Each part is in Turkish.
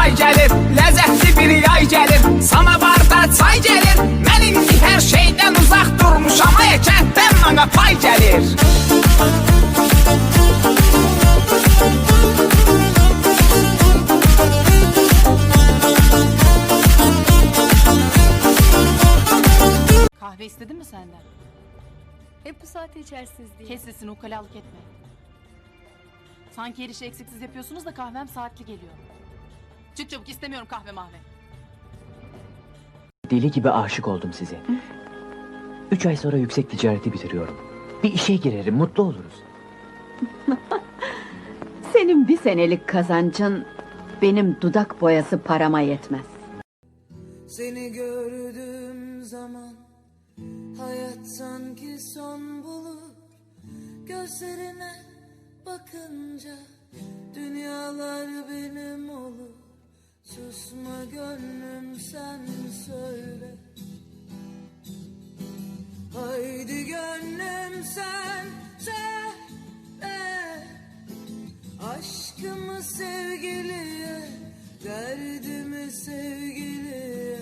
pay gelir Lezzetli bir yay gelir Sana barda çay gelir Mən indi hər şeydən uzaq durmuşam Ay kənddən mənə pay gəlir Kahve istedin mi senden? Hep bu saatte içersiniz diye. Kes sesini ukalalık etme. Sanki her işi eksiksiz yapıyorsunuz da kahvem saatli geliyor. Çık çabuk istemiyorum kahve mahve. Deli gibi aşık oldum size. Üç ay sonra yüksek ticareti bitiriyorum. Bir işe girerim, mutlu oluruz. Senin bir senelik kazancın benim dudak boyası parama yetmez. Seni gördüğüm zaman hayat sanki son bulur Gözlerine bakınca dünyalar benim olur Susma gönlüm sen söyle. Haydi gönlüm sen söyle. Aşkımı sevgiliye, derdimi sevgiliye.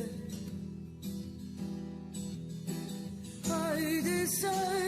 Haydi söyle,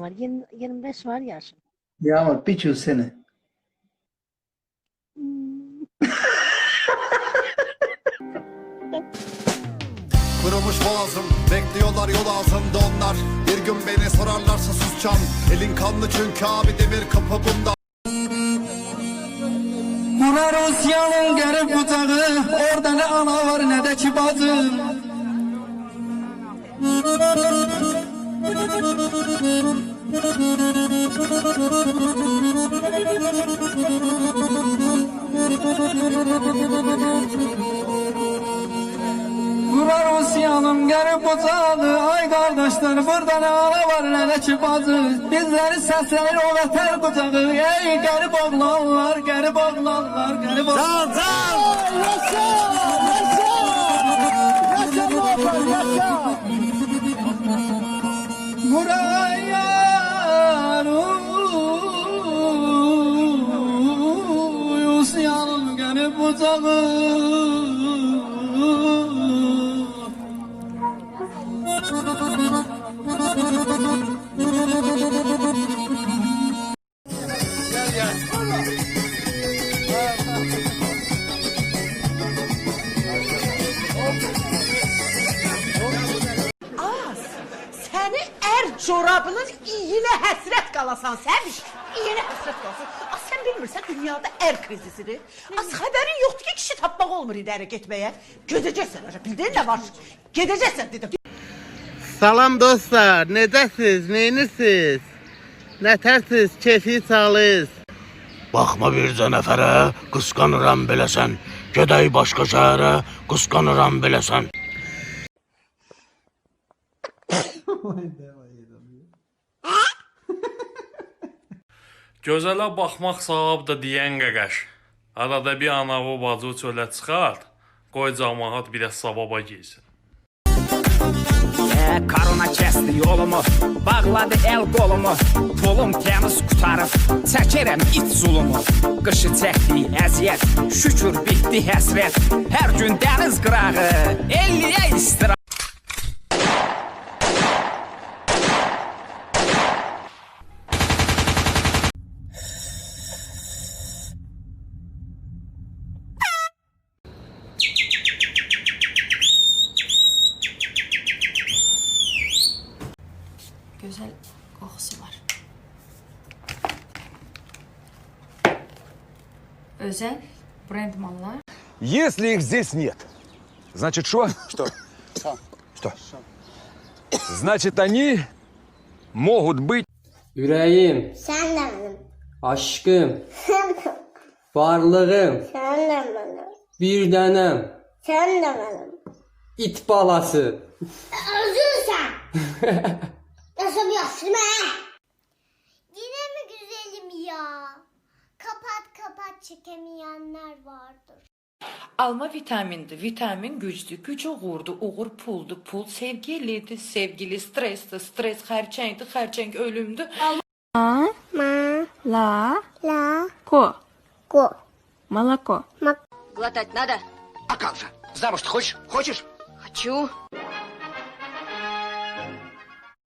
yaşım var. Yirmi- 25 var yaşım. Yağmur bir çözsene. Kurumuş boğazım Bekliyorlar yol ağzımda onlar Bir gün beni sorarlarsa susacağım Elin kanlı çünkü abi demir kapı bunda Buna Rusya'nın garip butağı Orada ne ana var ne de ki bacı Bura Rusya'nın garip butağı Ay kardeşler burada ne ana var ne de bacı Bizleri seslenir o vətən kucağı Ey garip oğlanlar garip oğlanlar garip oğlanlar. Buraya Rusya'nın garip butağı Səni ər corabının iyinə həsrət qalasan, səmiş. İyinə həsrət qalasın. Sən bilmirsən dünyada ər krizisidir. Az xəbərin yoxdur ki, kişi tapmaq olmur idarə getməyə. Gedəcəksən, öyle bildin nə var? Gedəcəksən dedim. Salam dostlar, necəsiz, neyinirsiniz? Nətərsiz, keyfi sağlıyız. Baxma bircə nəfərə, qısqanıram beləsən. Gedək başqa şəhərə, qısqanıram beləsən. Gözələ baxmaq savabdır deyən qaqaş. Arada bir anavı bacı çölə çıxart, qoy camaat bir az savaba giysin. Ə, hə, korona kəsdi yolumu, bağladı el qolumu Pulum təmiz qutarıb, çəkirəm iç zulumu Qışı çəkdi əziyyət, şükür bitdi həsrət Hər gün dəniz qırağı, elliyə istirab qoxusu var. Özəl brend mallar. Если их здесь нет, значит что? Что? Что? Значит, они могут быть... Yüreğim, Sen de benim. aşkım, Sen de, varlığım, sen de benim. bir tanem, Sen de benim. it balası. Özür sen. Nasıl yapsın be? Yine mi güzelim ya? Kapat kapat çekemeyenler vardır. Alma vitamindir. Vitamin gücdür. Güc uğurdur. Uğur puldur. Pul sevgilidir. Sevgili stresdir. Stres xərçəngdir. Xərçəng ölümdür. Ma. La. La. Ko. Ko. Молоко. Глотать надо? А как же? Замуж хочешь? Хочешь? Хочу.